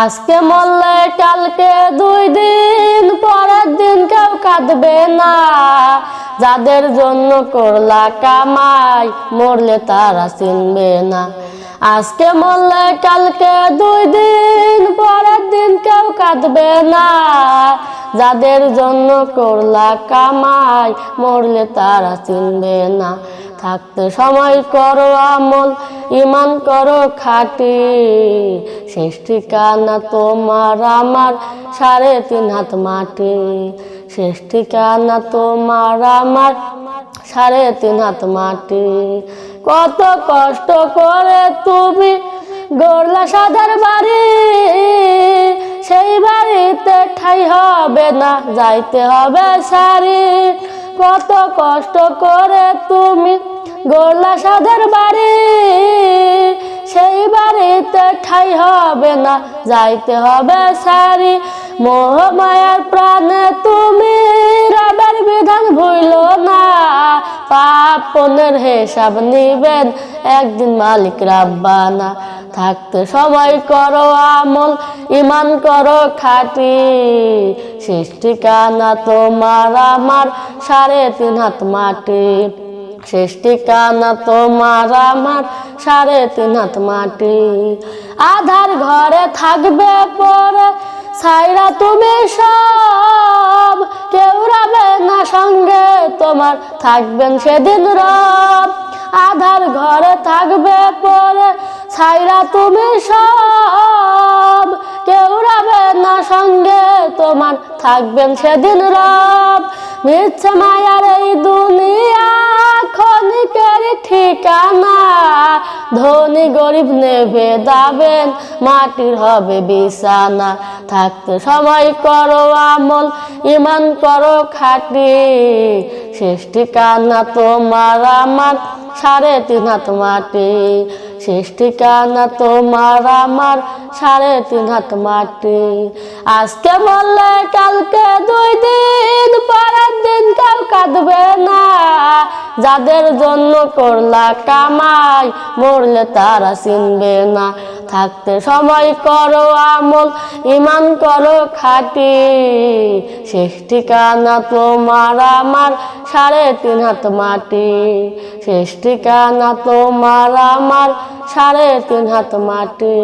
আজকে মরলে কালকে দুই দিন, পরের দিন কেউ কাঁদবে না। যাদের জন্য করলা কামাই, মরলে তারা চিনবে না। আজকে মরলে কালকে দুই দিন, পরের দিন কেউ কাঁদবে না। যাদের জন্য করলা কামাই, মরলে তারা চিনবে না। থাকতে সময় করো আমল ইমান করো খাটি। শেষ ঠিকানা তোমার আমার, সাড়ে তিন হাত মাটি। শেষ ঠিকানা তোমার আমার, সাড়ে তিন হাত মাটি। কত কষ্ট করে তুমি গড়লা সাদার বাড়ি, সেই বাড়িতে ঠাই হবে না, যাইতে হবে সারি কত কষ্ট করে তুমি গড়লা সাদের বাড়ি। সেই বাড়িতে ঠাই হবে না, যাইতে হবে সারি। মোহ প্রাণে তুমি রবের বিধান ভুইল না। পাপ পনেরো হিসাব নিবেন একদিন মালিক রাব্বানা। থাকতে সময় করো আমল ইমান করো খাটি। শেষ ঠিকানা তোমার আমার সাড়ে তিন হাত মাটি। শেষ ঠিকানা তোমার আমার সাড়ে তিন হাত মাটি। আধার ঘরে থাকবে পরে ছাইরা তুমি সব। কেউ রাবে না সঙ্গে তোমার, থাকবেন সেদিন রব। আধার ঘরে থাকবে পরে ছাইরা তুমি সব। কেউ না সঙ্গে, তোমার থাকবেন সেদিন রব। মিথ্যে মায়ার এই দুনিয়া ক্ষণিকের ঠিকানা। ধনী গরিব নেবে দাবেন, মাটির হবে বিছানা। থাকতে সময় করো আমল, ইমান করো খাটি। শেষ ঠিকানা তোমার আমার, সাড়ে তিন হাত মাটি। শেষ ঠিকানা তোমার আমার সাড়ে তিন হাত মাটি। আজকে বললে কালকে যাদের জন্য করলা কামাই, মরলে তারা চিনবে না। থাকতে সময় করো আমল ইমান করো খাটি। শেষ ঠিকানা তোমার আমার, সাড়ে তিন হাত মাটি। শেষ ঠিকানা তোমার আমার, সাড়ে তিন হাত মাটি।